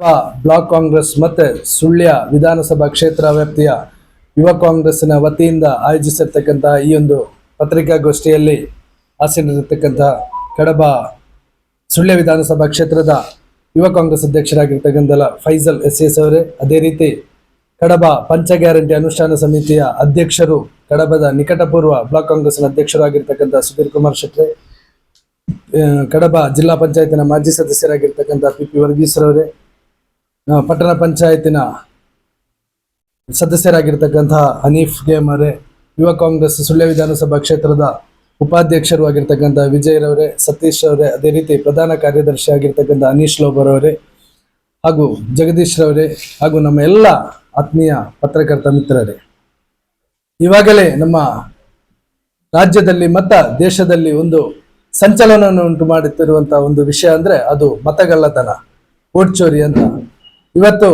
Block Congress ಮತ್ತೆ ಸುಳ್ಯ ವಿಧಾನಸಭಾ ಕ್ಷೇತ್ರ ವ್ಯಾಪ್ತಿಯ ಯುವ ಕಾಂಗ್ರೆಸ್ಸಿನ ವತಿಯಿಂದ ಆಯೋಜಿಸಿರ್ತಕ್ಕಂತಹ ಈ ಒಂದು ಪತ್ರಿಕಾಗೋಷ್ಠಿಯಲ್ಲಿ ಹಾಸನಿರತಕ್ಕಂತಹ ಕಡಬ ಸುಳ್ಯ ವಿಧಾನಸಭಾ ಕ್ಷೇತ್ರದ ಯುವ ಕಾಂಗ್ರೆಸ್ ಅಧ್ಯಕ್ಷರಾಗಿರ್ತಕ್ಕಂಥ ಫೈಜಲ್ ಎಸ್ ಎಸ್ ಅವರೇ. ಅದೇ ರೀತಿ ಕಡಬ ಪಂಚ ಗ್ಯಾರಂಟಿ ಅನುಷ್ಠಾನ ಸಮಿತಿಯ ಅಧ್ಯಕ್ಷರು ಕಡಬದ ನಿಕಟಪೂರ್ವ ಬ್ಲಾಕ್ ಕಾಂಗ್ರೆಸ್ನ ಅಧ್ಯಕ್ಷರಾಗಿರ್ತಕ್ಕಂಥ ಸುಧೀರ್ ಕುಮಾರ್ ಶೆಟ್ರೆ ಕಡಬ ಜಿಲ್ಲಾ ಪಂಚಾಯತಿನ ಮಾಜಿ ಸದಸ್ಯರಾಗಿರ್ತಕ್ಕಂಥ ಪಿ ಪಿ ವರ್ಗೀಸ್ರವರೇ ಪಟ್ಟಣ ಪಂಚಾಯತಿನ ಸದಸ್ಯರಾಗಿರ್ತಕ್ಕಂತಹ ಹನೀಫ್ ಗೇಮರೆ, ಯುವ ಕಾಂಗ್ರೆಸ್ ಸುಳ್ಯ ವಿಧಾನಸಭಾ ಕ್ಷೇತ್ರದ ಉಪಾಧ್ಯಕ್ಷರು ಆಗಿರ್ತಕ್ಕಂಥ ವಿಜಯರವರೇ ಸತೀಶ್ ಅವರೇ ಅದೇ ರೀತಿ ಪ್ರಧಾನ ಕಾರ್ಯದರ್ಶಿ ಆಗಿರ್ತಕ್ಕಂಥ ಅನೀಶ್ ಲೋಬರ್ ಅವರೇ ಹಾಗೂ ಜಗದೀಶ್ ರವರೇ ಹಾಗೂ ನಮ್ಮ ಎಲ್ಲ ಆತ್ಮೀಯ ಪತ್ರಕರ್ತ ಮಿತ್ರರೇ. ಇವಾಗಲೇ ನಮ್ಮ ರಾಜ್ಯದಲ್ಲಿ ಮತ್ತ ದೇಶದಲ್ಲಿ ಒಂದು ಸಂಚಲನವನ್ನು ಉಂಟು ಮಾಡುತ್ತಿರುವಂತಹ ಒಂದು ವಿಷಯ ಅಂದ್ರೆ ಅದು ಮತಗಳ್ಳತನ ಓಟ್ಚೋರಿ ಚೋರಿ ಅಂತ. ಇವತ್ತು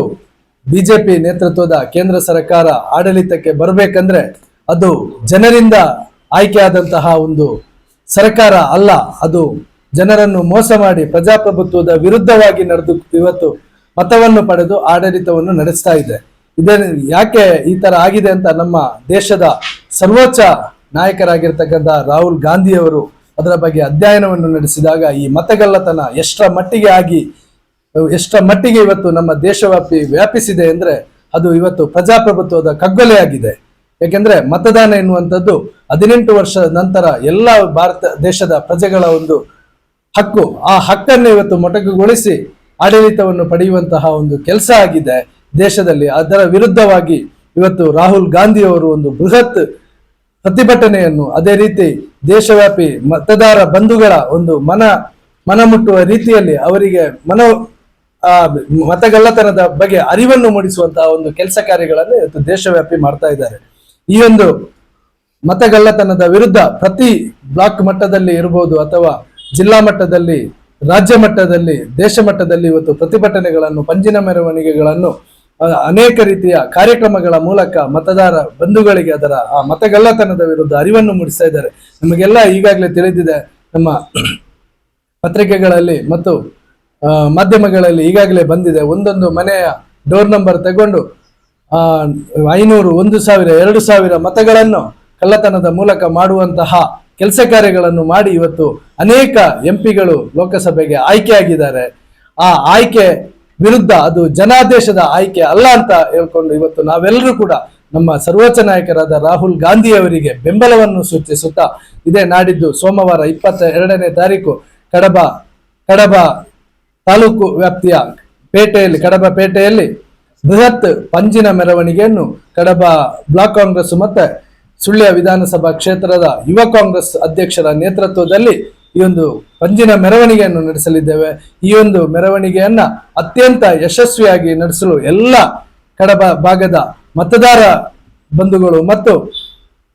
ಬಿಜೆಪಿ ನೇತೃತ್ವದ ಕೇಂದ್ರ ಸರ್ಕಾರ ಆಡಳಿತಕ್ಕೆ ಬರಬೇಕಂದ್ರೆ ಅದು ಜನರಿಂದ ಆಯ್ಕೆಯಾದಂತಹ ಒಂದು ಸರ್ಕಾರ ಅಲ್ಲ. ಅದು ಜನರನ್ನು ಮೋಸ ಮಾಡಿ ಪ್ರಜಾಪ್ರಭುತ್ವದ ವಿರುದ್ಧವಾಗಿ ನಡೆದು ಇವತ್ತು ಮತವನ್ನು ಪಡೆದು ಆಡಳಿತವನ್ನು ನಡೆಸ್ತಾ ಇದೆ. ಇದನ್ನು ಯಾಕೆ ಈ ತರ ಆಗಿದೆ ಅಂತ ನಮ್ಮ ದೇಶದ ಸರ್ವೋಚ್ಚ ನಾಯಕರಾಗಿರ್ತಕ್ಕಂಥ ರಾಹುಲ್ ಗಾಂಧಿಯವರು ಅದರ ಬಗ್ಗೆ ಅಧ್ಯಯನವನ್ನು ನಡೆಸಿದಾಗ ಈ ಮತಗಳತನ ಎಷ್ಟರ ಮಟ್ಟಿಗೆ ಆಗಿ ಎಷ್ಟರ ಮಟ್ಟಿಗೆ ಇವತ್ತು ನಮ್ಮ ದೇಶವ್ಯಾಪಿ ವ್ಯಾಪಿಸಿದೆ ಅಂದ್ರೆ ಅದು ಇವತ್ತು ಪ್ರಜಾಪ್ರಭುತ್ವದ ಕಗ್ಗೊಲೆಯಾಗಿದೆ. ಯಾಕೆಂದ್ರೆ ಮತದಾನ ಎನ್ನುವಂಥದ್ದು ಹದಿನೆಂಟು ವರ್ಷದ ನಂತರ ಎಲ್ಲ ಭಾರತ ದೇಶದ ಪ್ರಜೆಗಳ ಒಂದು ಹಕ್ಕು. ಆ ಹಕ್ಕನ್ನು ಇವತ್ತು ಮೊಟಕುಗೊಳಿಸಿ ಆಡಳಿತವನ್ನು ಪಡೆಯುವಂತಹ ಒಂದು ಕೆಲಸ ಆಗಿದೆ ದೇಶದಲ್ಲಿ. ಅದರ ವಿರುದ್ಧವಾಗಿ ಇವತ್ತು ರಾಹುಲ್ ಗಾಂಧಿ ಅವರು ಒಂದು ಬೃಹತ್ ಪ್ರತಿಭಟನೆಯನ್ನು ಅದೇ ರೀತಿ ದೇಶವ್ಯಾಪಿ ಮತದಾರ ಬಂಧುಗಳ ಒಂದು ಮನ ಮನ ಮುಟ್ಟುವ ರೀತಿಯಲ್ಲಿ ಅವರಿಗೆ ಮನೋ ಮತಗಳ್ಳತನದ ಬಗ್ಗೆ ಅರಿವನ್ನು ಮೂಡಿಸುವಂತಹ ಒಂದು ಕೆಲಸ ಕಾರ್ಯಗಳನ್ನು ಇವತ್ತು ದೇಶವ್ಯಾಪಿ ಮಾಡ್ತಾ ಇದ್ದಾರೆ. ಈ ಒಂದು ಮತಗಳ್ಳತನದ ವಿರುದ್ಧ ಪ್ರತಿ ಬ್ಲಾಕ್ ಮಟ್ಟದಲ್ಲಿ ಇರಬಹುದು ಅಥವಾ ಜಿಲ್ಲಾ ಮಟ್ಟದಲ್ಲಿ, ರಾಜ್ಯ ಮಟ್ಟದಲ್ಲಿ, ದೇಶ ಮಟ್ಟದಲ್ಲಿ ಇವತ್ತು ಪ್ರತಿಭಟನೆಗಳನ್ನು, ಪಂಜಿನ ಮೆರವಣಿಗೆಗಳನ್ನು ಅನೇಕ ರೀತಿಯ ಕಾರ್ಯಕ್ರಮಗಳ ಮೂಲಕ ಮತದಾರ ಬಂಧುಗಳಿಗೆ ಅದರ ಆ ಮತಗಳ್ಳತನದ ವಿರುದ್ಧ ಅರಿವನ್ನು ಮೂಡಿಸ್ತಾ ಇದ್ದಾರೆ. ನಮಗೆಲ್ಲ ಈಗಾಗಲೇ ತಿಳಿದಿದೆ, ನಮ್ಮ ಪತ್ರಿಕೆಗಳಲ್ಲಿ ಮತ್ತು ಮಾಧ್ಯಮಗಳಲ್ಲಿ ಈಗಾಗಲೇ ಬಂದಿದೆ. ಒಂದೊಂದು ಮನೆಯ ಡೋರ್ ನಂಬರ್ ತಗೊಂಡು ಐನೂರು, ಒಂದು ಸಾವಿರ, ಎರಡು ಸಾವಿರ ಮತಗಳನ್ನು ಕಳ್ಳತನದ ಮೂಲಕ ಮಾಡುವಂತಹ ಕೆಲಸ ಕಾರ್ಯಗಳನ್ನು ಮಾಡಿ ಇವತ್ತು ಅನೇಕ ಎಂಪಿಗಳು ಲೋಕಸಭೆಗೆ ಆಯ್ಕೆಯಾಗಿದ್ದಾರೆ. ಆ ಆಯ್ಕೆ ವಿರುದ್ಧ ಅದು ಜನಾದೇಶದ ಆಯ್ಕೆ ಅಲ್ಲ ಅಂತ ಹೇಳ್ಕೊಂಡು ಇವತ್ತು ನಾವೆಲ್ಲರೂ ಕೂಡ ನಮ್ಮ ಸರ್ವೋಚ್ಚ ನಾಯಕರಾದ ರಾಹುಲ್ ಗಾಂಧಿ ಅವರಿಗೆ ಬೆಂಬಲವನ್ನು ಸೂಚಿಸುತ್ತಾ ಇದೇ ನಾಡಿದ್ದು ಸೋಮವಾರ ಇಪ್ಪತ್ತ ಎರಡನೇ ತಾರೀಕು, ಕಡಬ ಕಡಬ ತಾಲೂಕು ವ್ಯಾಪ್ತಿಯ ಪೇಟೆಯಲ್ಲಿ, ಕಡಬ ಪೇಟೆಯಲ್ಲಿ ಬೃಹತ್ ಪಂಜಿನ ಮೆರವಣಿಗೆಯನ್ನು ಕಡಬ ಬ್ಲಾಕ್ ಕಾಂಗ್ರೆಸ್ ಮತ್ತೆ ಸುಳ್ಯ ವಿಧಾನಸಭಾ ಕ್ಷೇತ್ರದ ಯುವ ಕಾಂಗ್ರೆಸ್ ಅಧ್ಯಕ್ಷರ ನೇತೃತ್ವದಲ್ಲಿ ಈ ಒಂದು ಪಂಜಿನ ಮೆರವಣಿಗೆಯನ್ನು ನಡೆಸಲಿದ್ದೇವೆ. ಈ ಒಂದು ಮೆರವಣಿಗೆಯನ್ನ ಅತ್ಯಂತ ಯಶಸ್ವಿಯಾಗಿ ನಡೆಸಲು ಎಲ್ಲ ಕಡಬ ಭಾಗದ ಮತದಾರ ಬಂಧುಗಳು ಮತ್ತು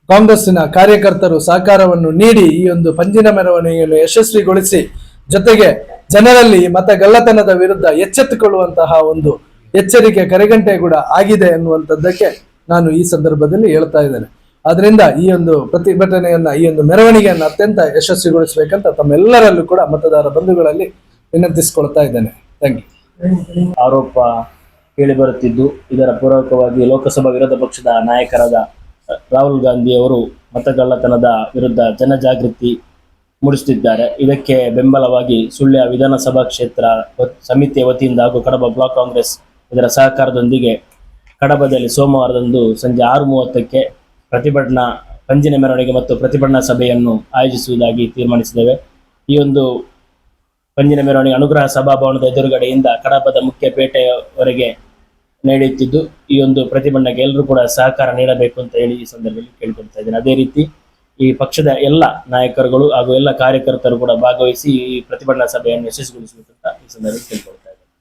ಕಾಂಗ್ರೆಸ್ಸಿನ ಕಾರ್ಯಕರ್ತರು ಸಹಕಾರವನ್ನು ನೀಡಿ ಈ ಒಂದು ಪಂಜಿನ ಮೆರವಣಿಗೆಯನ್ನು ಯಶಸ್ವಿಗೊಳಿಸಿ ಜೊತೆಗೆ ಜನರಲ್ಲಿ ಮತ ಗಲ್ಲತನದ ವಿರುದ್ಧ ಎಚ್ಚೆತ್ತುಕೊಳ್ಳುವಂತಹ ಒಂದು ಎಚ್ಚರಿಕೆ ಕರೆಗಂಟೆ ಕೂಡ ಆಗಿದೆ ಎನ್ನುವಂಥದ್ದಕ್ಕೆ ನಾನು ಈ ಸಂದರ್ಭದಲ್ಲಿ ಹೇಳ್ತಾ ಇದ್ದೇನೆ. ಆದ್ರಿಂದ ಈ ಒಂದು ಪ್ರತಿಭಟನೆಯನ್ನ, ಈ ಒಂದು ಮೆರವಣಿಗೆಯನ್ನ ಅತ್ಯಂತ ಯಶಸ್ವಿಗೊಳಿಸಬೇಕಂತ ತಮ್ಮೆಲ್ಲರಲ್ಲೂ ಕೂಡ ಮತದಾರ ಬಂಧುಗಳಲ್ಲಿ ವಿನಂತಿಸಿಕೊಳ್ತಾ ಇದ್ದೇನೆ. ಥ್ಯಾಂಕ್ ಯು ಆರೋಪ ಕೇಳಿ ಬರುತ್ತಿದ್ದು ಇದರ ಪೂರಕವಾಗಿ ಲೋಕಸಭಾ ವಿರೋಧ ಪಕ್ಷದ ನಾಯಕರಾದ ರಾಹುಲ್ ಗಾಂಧಿ ಅವರು ಮತಗಳ್ಳತನದ ವಿರುದ್ಧ ಜನಜಾಗೃತಿ ಮೂಡಿಸುತ್ತಿದ್ದಾರೆ ಇದಕ್ಕೆ ಬೆಂಬಲವಾಗಿ ಸುಳ್ಯ ವಿಧಾನಸಭಾ ಕ್ಷೇತ್ರ ಸಮಿತಿಯ ವತಿಯಿಂದ ಹಾಗೂ ಕಡಬ ಬ್ಲಾಕ್ ಕಾಂಗ್ರೆಸ್ ಇದರ ಸಹಕಾರದೊಂದಿಗೆ ಕಡಬದಲ್ಲಿ ಸೋಮವಾರದಂದು ಸಂಜೆ ಆರು ಮೂವತ್ತಕ್ಕೆ ಪ್ರತಿಭಟನಾ ಪಂಜಿನ ಮೆರವಣಿಗೆ ಮತ್ತು ಪ್ರತಿಭಟನಾ ಸಭೆಯನ್ನು ಆಯೋಜಿಸುವುದಾಗಿ ತೀರ್ಮಾನಿಸಿದ್ದೇವೆ. ಈ ಒಂದು ಪಂಜಿನ ಮೆರವಣಿಗೆ ಅನುಗ್ರಹ ಸಭಾಭವನದ ಎದುರುಗಡೆಯಿಂದ ಕಡಬದ ಮುಖ್ಯ ಪೇಟೆಯವರೆಗೆ ನಡೆಯುತ್ತಿದ್ದು, ಈ ಒಂದು ಪ್ರತಿಭಟನೆಗೆ ಎಲ್ಲರೂ ಕೂಡ ಸಹಕಾರ ನೀಡಬೇಕು ಅಂತ ಹೇಳಿ ಈ ಸಂದರ್ಭದಲ್ಲಿ ಕೇಳಿಕೊಳ್ತಾ ಇದ್ದೇನೆ. ಅದೇ ರೀತಿ ಈ ಪಕ್ಷದ ಎಲ್ಲ ನಾಯಕರುಗಳು ಹಾಗೂ ಎಲ್ಲ ಕಾರ್ಯಕರ್ತರು ಕೂಡ ಭಾಗವಹಿಸಿ ಈ ಪ್ರತಿಭಟನಾ ಸಭೆಯನ್ನು ಯಶಸ್ವಿಗೊಳಿಸಬೇಕಂತ ಈ ಸಂದರ್ಭದಲ್ಲಿ ತಿಳ್ಕೊಳ್ತಾ ಇದ್ದೇನೆ.